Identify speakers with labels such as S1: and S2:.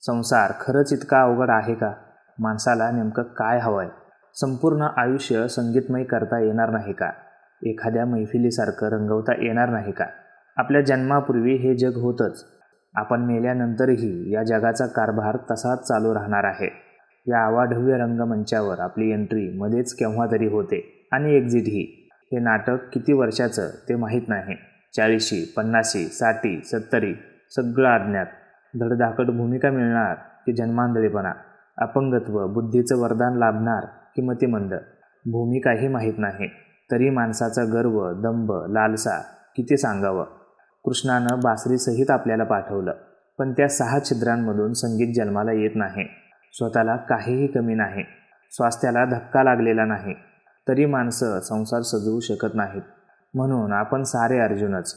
S1: संसार खरंच इतका अवघड आहे का? माणसाला नेमकं काय हवं आहे संपूर्ण आयुष्य संगीतमय करता येणार नाही का? एखाद्या मैफिलीसारखं रंगवता येणार नाही का? आपल्या जन्मापूर्वी हे जग होतंच. आपण मेल्यानंतरही या जगाचा कारभार तसाच चालू राहणार आहे. या आवाढव्य रंगमंचावर आपली एंट्री मध्येच केव्हा तरी होते आणि एक्झिटही हे नाटक किती वर्षाचं ते माहीत नाही. चाळीशी पन्नाशी साठी सत्तरी सगळं अज्ञात. धडधाकट भूमिका मिळणार की जन्मांधळेपणा अपंगत्व बुद्धीचं वरदान लाभणार की मतिमंद? भूमिकाही माहीत नाही. तरी माणसाचा गर्व दंभ लालसा किती सांगावं? कृष्णानं बासरीसहित आपल्याला पाठवलं पण त्या सहा छिद्रांमधून संगीत जन्माला येत नाही. स्वतःला काहीही कमी नाही. स्वास्थ्याला धक्का लागलेला नाही. तरी माणसं संसार सजवू शकत नाहीत. म्हणून आपण सारे अर्जुनच.